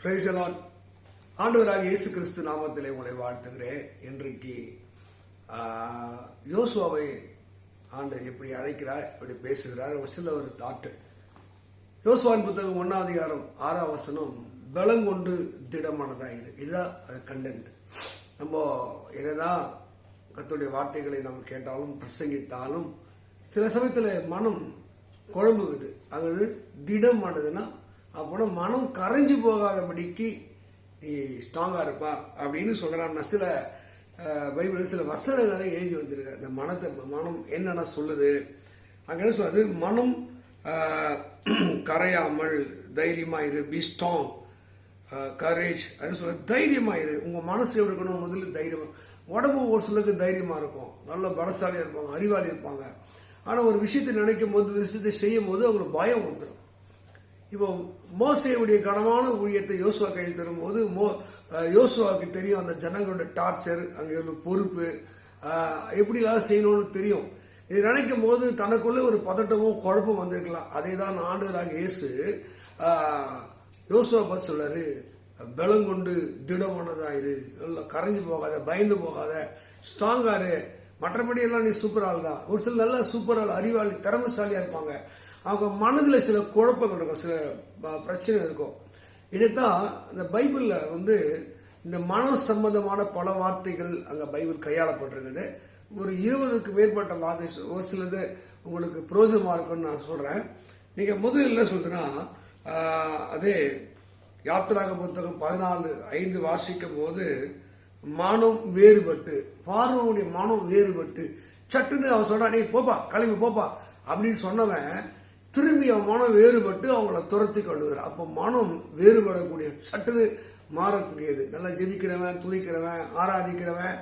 பிரைசலான் ஆண்டவராக இயேசு கிறிஸ்து நாமத்திலே உங்களை வாழ்த்துகிறேன். இன்றைக்கு யோசுவாவை ஆண்டவர் எப்படி அழைக்கிறார் எப்படி பேசுகிறார் ஒரு சில ஒரு தாட்டு யோசுவான் புத்தகம் ஒன்னாம் அதிகாரம் ஆறாம் வசனம் திடமானதாக திடமானதாயிரு இதுதான் கண்டென்ட் நம்ம என்னதான் கத்துடைய வார்த்தைகளை நம்ம கேட்டாலும் பிரசங்கித்தாலும் சில சமயத்தில் மனம் குழம்புகுது. அதாவது திடமானதுன்னா அப்போனா மனம் கரைஞ்சு போகாதபடிக்கு நீ ஸ்ட்ராங்காக இருப்பா அப்படின்னு சொல்கிறான் நான் சில பைபிள் பைபிளில் சில வசனங்களை எழுதி வந்திருக்கேன் இந்த மனத்தை மனம் என்னென்ன சொல்லுது. அங்கே என்ன சொல்லுது மனம் கரையாமல் தைரியமாக இரு பி ஸ்ட்ராங் கரேஜ் அப்படின்னு சொல்ல தைரியமாக இரு. உங்கள் மனசு எப்படி இருக்கணும் முதல்ல தைரியம். உடம்பு ஒரு சிலருக்கு தைரியமாக இருக்கும். நல்ல பலசாலியாக இருப்பாங்க அறிவாளி இருப்பாங்க. ஆனால் ஒரு விஷயத்தை நினைக்கும் போது விஷயத்தை செய்யும் போது அவங்களுக்கு பயம் வந்துடும் இப்போ மோசையுடைய கனமான ஊழியத்தை யோசுவா கையில் தரும்போது மோ யோசுவாவுக்கு தெரியும் அந்த ஜனங்களோட டார்ச்சர் அங்கே உள்ள பொறுப்பு எப்படிலாம் செய்யணும்னு தெரியும். இது நினைக்கும் போது தனக்குள்ளே ஒரு பதட்டமும் குழப்பம் வந்திருக்கலாம். அதே தான் ஆண்டவராக இயேசு யோசுவா பார்த்து சொல்றாரு பலங்கொண்டு திடமானதாயிரு நல்லா கரைஞ்சு போகாத பயந்து போகாத. ஸ்ட்ராங்காரு மற்றபடி எல்லாம் நீ சூப்பர் ஆள் தான் ஒரு சில நல்ல சூப்பர் ஆள் அறிவாளி திறமைசாலியா இருப்பாங்க. அவங்க மனதில் சில குழப்பங்கள் இருக்கும் சில பிரச்சனை இருக்கும். இதைத்தான் இந்த பைபிளில் வந்து இந்த மன சம்பந்தமான பல வார்த்தைகள் அங்கே பைபிள் கையாளப்பட்டிருக்குது. ஒரு இருபதுக்கு மேற்பட்ட வார்த்தை ஒரு சிலது உங்களுக்கு புரோஜனமாக இருக்கும்னு நான் சொல்கிறேன் நீங்கள் முதல்ல என்ன சொல்றேன்னா அதே யாத்திராக புத்தகம் பதினாலு ஐந்து வாசிக்கும் போது மனம் வேறுபட்டு பார்வனுடைய மனம் வேறுபட்டு. சட்டுன்னு அவன் சொல்கிறான் நீ போப்பா கிளம்பி போப்பா. அப்படின்னு சொன்னவன் திரும்பி அவன் மனம் வேறுபட்டு அவங்கள துரத்தி கொண்டு வர அப்போ மனம் வேறுபடக்கூடிய சட்டுன்னு மாறக்கூடியது. நல்லா ஜெபிக்கிறவன் துதிக்கிறவன் ஆராதிக்கிறவன்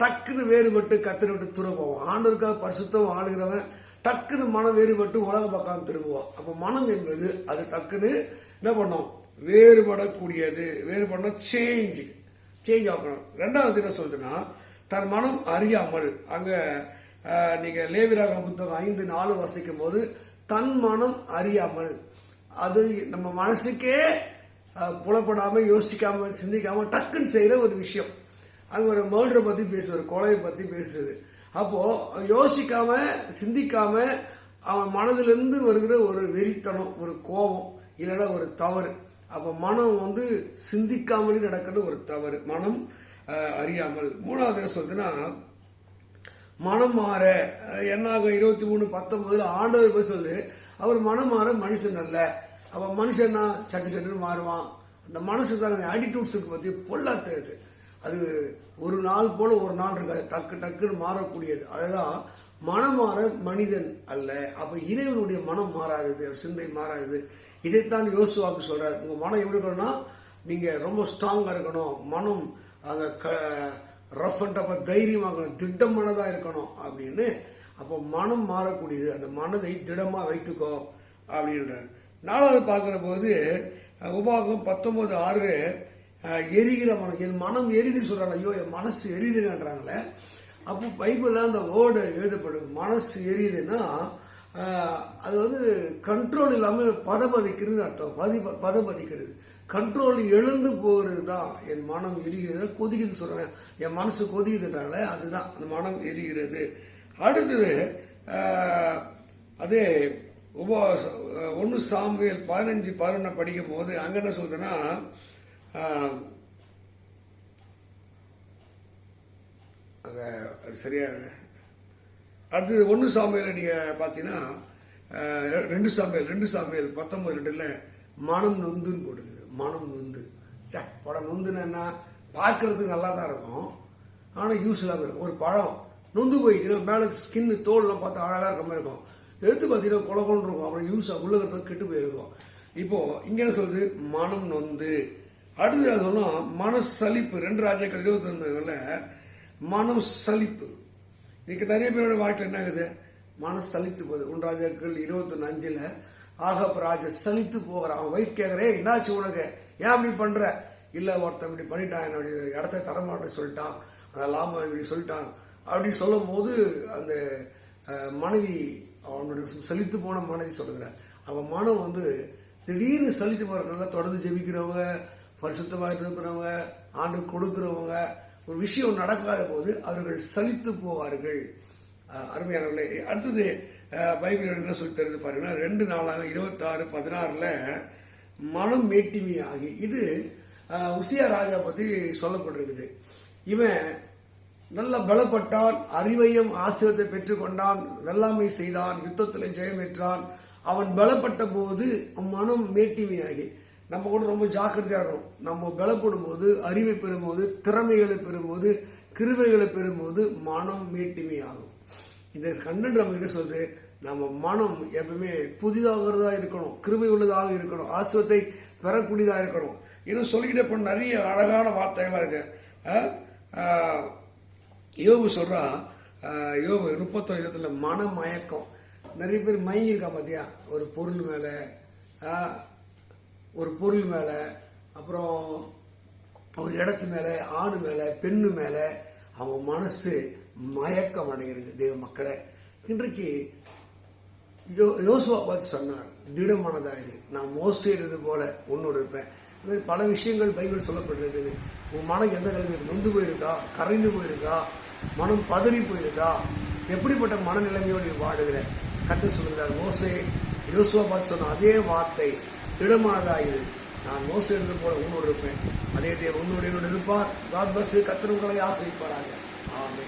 டக்குன்னு வேறுபட்டு கத்திரி விட்டு துற போவான். ஆண்டவருக்காக பரிசுத்தம் ஆளுகிறவன் டக்குன்னு மனம் வேறுபட்டு உலக பக்கம் திரும்புவான். அப்போ மனம் என்பது அது டக்குன்னு என்ன பண்ணோம்? வேறுபடக்கூடியது. வேறுபடணும் சேஞ்ச் சேஞ்ச் ஆகணும் ரெண்டாவது என்ன சொல்றதுன்னா தன் மனம் அறியாமல் அங்கே நீங்கள் லேவிராக புத்தகம் ஐந்து நாலு வசிக்கும் போது தன் மனம் அறியாமல். அது நம்ம மனசுக்கே புலப்படாமல் யோசிக்காமல் சிந்திக்காமல் டக்குன்னு செய்கிற ஒரு விஷயம். அங்கே ஒரு மர்டரை பற்றி பேசுவார் கொலையை பற்றி பேசுறது. அப்போது யோசிக்காமல் சிந்திக்காமல் அவன் மனதிலிருந்து வருகிற ஒரு வெறித்தனம் ஒரு கோபம் இல்லைன்னா ஒரு தவறு. அப்போ மனம் வந்து சிந்திக்காமலே நடக்கிற ஒரு தவறு. மனம் அறியாமல். மூணாவது என்ன சொல்றதுன்னா மனம் மாற என்னாக இருபத்தி மூணு பத்தொன்பதுல ஆண்டவர் போய் சொல்லு அவர் மனம் மாற மனுஷன் அல்ல. அப்போ மனுஷன்னா சட்டு சட்டுன்னு மாறுவான். அந்த மனசு தான் ஆட்டிடியூட்ஸுக்கு பற்றி பொல்லா தெரியுது அது. ஒரு நாள் போல ஒரு நாள் இருக்காது டக்கு டக்குன்னு மாறக்கூடியது. அதுதான் மனம் மாற மனிதன் அல்ல. அப்போ இறைவனுடைய மனம் மாறாதது சிந்தை மாறாதது. இதைத்தான் யோசுவாக்கு சொல்கிறார் உங்கள் மனம் எப்படி இருக்கணும்னா நீங்கள் ரொம்ப ஸ்ட்ராங்காக இருக்கணும். மனம் அங்கே க ரஃப் அண்ட் அப்போ தைரியமாக திட்டம் மனதாக இருக்கணும் அப்படின்னு அப்போ மனம் மாறக்கூடியது. அந்த மனதை திடமாக வைத்துக்கோ அப்படின்றார். நாலாவது பார்க்குற போது உபாகம் பத்தொம்போது ஆறு எரிகிற மனம் என் மனம் எரிதுன்னு சொல்கிறாங்க ஐயோ என் மனசு எரியுதுன்றாங்களே அப்போ பைபிளில் அந்த வேர்டு எழுதப்படும். மனசு எரியுதுன்னா அது வந்து கண்ட்ரோல் இல்லாமல் பதபதிக்கிறது அர்த்தம். பதி பதபதிக்கிறது. கண்ட்ரோல் எழுந்து போகிறது தான் என் மனம் எரிகிறது கொதிக்குது சொல்கிறேன் என் மனசு கொதிக்குதுன்றாங்களே அதுதான். அந்த மனம் எரிகிறது. அடுத்தது அதே உபவாச ஒன்று சாமுவேல் பதினஞ்சு பதினொன்று படிக்கும் போது அங்கே என்ன சொல்றதுன்னா ஆஹ், அங்கே அது சரியா அடுத்தது ஒன்று சாமியில் நீங்கள் பார்த்தீங்கன்னா ரெண்டு சாமியல் ரெண்டு சாமியல் பத்தொம்பது ரெண்டில் மனம் நொந்துன்னு போட்டுக்குது மனம் நொந்து. சே படம் நொந்துன்னு பார்க்குறதுக்கு நல்லா தான் இருக்கும். ஆனால் யூஸ் இல்லாமல் இருக்கும். ஒரு பழம் நொந்து போயிடுச்சுன்னா மேலே ஸ்கின்னு தோல்லாம் பார்த்தா அழகாக இருக்க மாதிரி இருக்கும். எடுத்து பார்த்தீங்கன்னா கொல இருக்கும். அப்புறம் யூஸ் உள்ள இருக்கிறது கெட்டு போயிருக்கும். இப்போது இங்கே என்ன சொல்கிறது மனம் நொந்து. அடுத்து சொன்னால் மன சலிப்பு ரெண்டு ராஜாக்கள் இருபத்தி மனம் சலிப்பு இன்னைக்கு நிறைய பேரோட வாழ்க்கையில் என்ன ஆகுது மன சலித்து போகுது. உன் ராஜாக்கள் இருபத்தொன்னு அஞ்சில் ஆகப் ராஜா சலித்து போகிறான். அவன் ஒய்ஃப் கேட்கறே என்னாச்சு உனக்கு? ஏன் அப்படி பண்ணுற இல்லை ஒருத்தன் இப்படி பண்ணிட்டான். என்னுடைய இடத்த தரமாட்டேன்னு சொல்லிட்டான். அதெல்லாம் இப்படி சொல்லிட்டான். அப்படின்னு சொல்லும் போது அந்த மனைவி அவனுடைய சலித்து போன மனைவி சொல்லுகிறார் அவன் மனம் வந்து திடீர்னு சலித்து போகிற நல்லா தொடர்ந்து ஜெபிக்கிறவங்க பரிசுத்தமாக இருக்கிறவங்க ஆண்டு கொடுக்குறவங்க ஒரு விஷயம் நடக்காத போது அவர்கள் சலித்து போவார்கள். அஹ் அருமையானவர்களே அடுத்தது பைபிள் என்ன சொல்லி தருது பாருங்கன்னா ரெண்டு நாளாக இருபத்தாறு பதினாறில் மனம் மேட்டிமையாகி இது உசியா ராஜா பற்றி சொல்லப்பட்டிருக்குது. இவன் நல்ல பலப்பட்டான் அறிவையும் ஆசிரியத்தை பெற்றுக்கொண்டான் வெள்ளாமை செய்தான் யுத்தத்தில் ஜெயம் பெற்றான். அவன் பலப்பட்ட போது மனம் மேட்டிமையாகி நம்ம கூட ரொம்ப ஜாக்கிரதையாக இருக்கணும். நம்ம பலப்படும் போது அறிவை பெறும்போது திறமைகளை பெறும்போது கிருவைகளை பெறும்போது மனம் மேட்டிமையாகும். இந்த கண்ணன் நம்ம என்ன சொல்றது நம்ம மனம் எப்பவுமே புதிதாகிறதா இருக்கணும். கிருபை உள்ளதாக இருக்கணும். ஆசுவத்தை பெறக்கூடியதாக இருக்கணும். இன்னும் சொல்லிக்கிட்டே இப்போ நிறைய அழகான வார்த்தைகளாக இருக்கு. யோபு சொல்றா யோபு முப்பத்தொரு இடத்துல மன மயக்கம் நிறைய பேர் மயங்கியிருக்கா பார்த்தியா ஒரு பொருள் மேலே. ஒரு பொருள் மேலே அப்புறம் ஒரு இடத்து மேலே ஆணு மேலே பெண்ணு மேலே அவங்க மனசு மயக்கம் அடைகிறது தேவ மக்களை. இன்றைக்கு யோ யோசுவா பார்த்து சொன்னார் திடமானதாயிரு. நான் மோசேறது போல உன்னோடு இருப்பேன். இதுமாதிரி மாதிரி பல விஷயங்கள் பைபிள் சொல்லப்பட்டிருக்குது. உன் மனம் எந்த நிலைமையில் நொந்து போயிருக்கா? கரைந்து போயிருக்கா? மனம் பதறி போயிருக்கா? எப்படிப்பட்ட மனநிலைமையோடு நீ வாடுகிற கற்று சொல்கிறார் மோசே யோசுவா பார்த்து சொன்ன அதே வார்த்தை திடமானதாயிரு. நான் மோசம் இருந்தது போல உன்னோடு இருப்பேன். அதே தேவ உன்னோடு என்னோடு இருப்பார். காட் பஸ் கத்திரங்களை ஆசிரிப்பாராங்க ஆமே